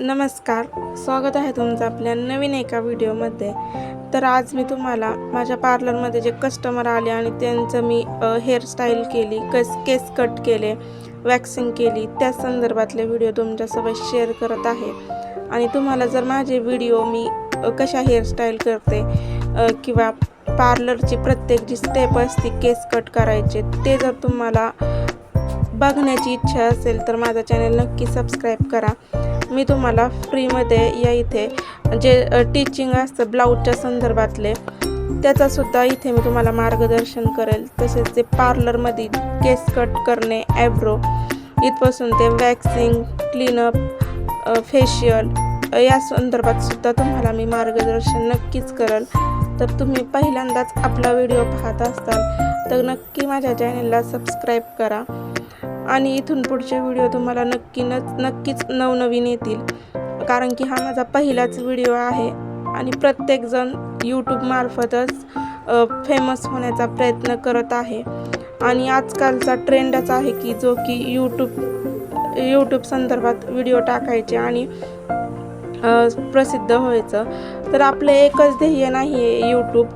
नमस्कार स्वागत आहे तुमचं आपल्या नवीन एका व्हिडिओमध्ये. तर आज मी तुम्हाला माझ्या पार्लरमध्ये जे कस्टमर आले आणि त्यांचं मी हेअरस्टाईल केली कस केस कट केले वॅक्सिंग केली त्या संदर्भातले व्हिडिओ तुमच्यासोबत शेअर करत आहे. आणि तुम्हाला जर माझे व्हिडिओ मी कशा हेअरस्टाईल करते किंवा पार्लरची प्रत्येक जी स्टेप असते केस कट करायचे ते जर तुम्हाला बघण्याची इच्छा असेल तर माझा चॅनल नक्की सबस्क्राईब करा. मी तुम्हाला फ्रीमध्ये या इथे जे टीचिंग असतं ब्लाऊजच्या संदर्भातले त्याचासुद्धा इथे मी तुम्हाला मार्गदर्शन करेल. तसेच ते पार्लरमध्ये केस कट करणे ॲब्रो इथपासून ते वॅक्सिंग क्लीनअप फेशियल या संदर्भात सुद्धा तुम्हाला मी मार्गदर्शन नक्कीच करेल. तर तुम्ही पहिल्यांदाच आपला व्हिडिओ पाहत असाल तर नक्की माझ्या चॅनलला सबस्क्राईब करा. आणि इथून पुढचे व्हिडिओ तुम्हाला नक्की न नक्कीच नवनवीन येतील. कारण की हा माझा पहिलाच व्हिडिओ आहे आणि प्रत्येकजण यूट्यूबमार्फतच फेमस होण्याचा प्रयत्न करत आहे. आणि आजकालचा ट्रेंडच आहे की जो की यूट्यूब यूट्यूब संदर्भात व्हिडिओ टाकायचे आणि प्रसिद्ध व्हायचं. तर आपलं एकच ध्येय नाही आहे यूट्यूब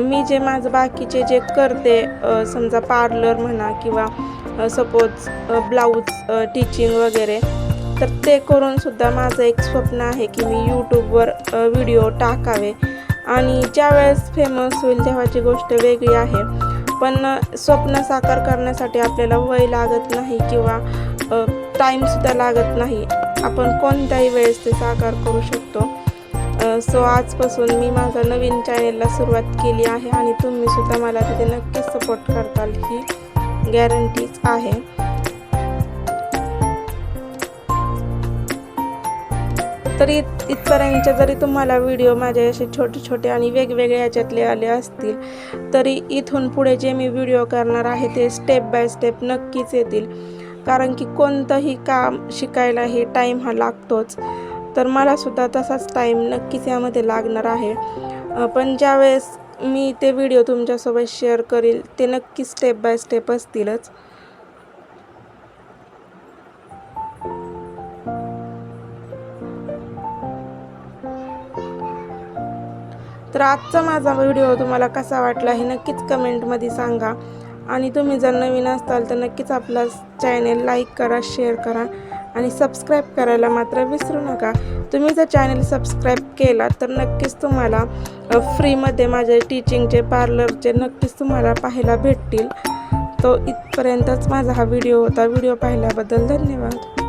मी जे माझं बाकीचे जे करते समजा पार्लर म्हणा किंवा सपोज ब्लाऊज टीचिंग वगैरे तर ते करूनसुद्धा माझं एक स्वप्न आहे की मी यूट्यूबवर व्हिडिओ टाकावे. आणि ज्यावेळेस फेमस होईल तेव्हाची गोष्ट वेगळी आहे. पण स्वप्न साकार करण्यासाठी आपल्याला वय लागत नाही किंवा टाईमसुद्धा लागत नाही. आपण कोणत्याही वेळेस ते साकार करू शकतो. सो आजपासून मी माझा नवीन चॅनेलला सुरुवात केली आहे आणि तुम्हीसुद्धा मला तिथे नक्कीच सपोर्ट करताल ही गॅरंटीच आहे. तरी इथपर्यंतचे जरी तुम्हाला व्हिडिओ माझे असे छोटे छोटे आणि वेगवेगळ्या याच्यातले आले असतील तरी इथून पुढे जे मी व्हिडिओ करणार आहे ते स्टेप बाय स्टेप नक्कीच येतील. कारण की कोणतंही काम शिकायला हे टाईम हा लागतोच. तर मलासुद्धा तसाच टाईम नक्कीच यामध्ये लागणार आहे. पण ज्यावेळेस मी ते व्हिडिओ तुमच्यासोबत शेअर करील ते नक्की स्टेप बाय स्टेप असतीलच. तर आजचा माझा व्हिडिओ तुम्हाला कसा वाटला हे नक्कीच कमेंटमध्ये सांगा. आणि तुम्ही जर नवीन असाल तर नक्कीच आपला चॅनेल लाईक करा शेअर करा. आणि सबस्क्राईब करायला मात्र विसरू नका. तुम्ही जर चॅनल सबस्क्राईब केला तर नक्कीच तुम्हाला फ्रीमध्ये माझे टीचिंगचे पार्लरचे नक्कीच तुम्हाला पाहायला भेटतील. तो इथपर्यंतच माझा हा व्हिडिओ होता. व्हिडिओ पाहिल्याबद्दल धन्यवाद.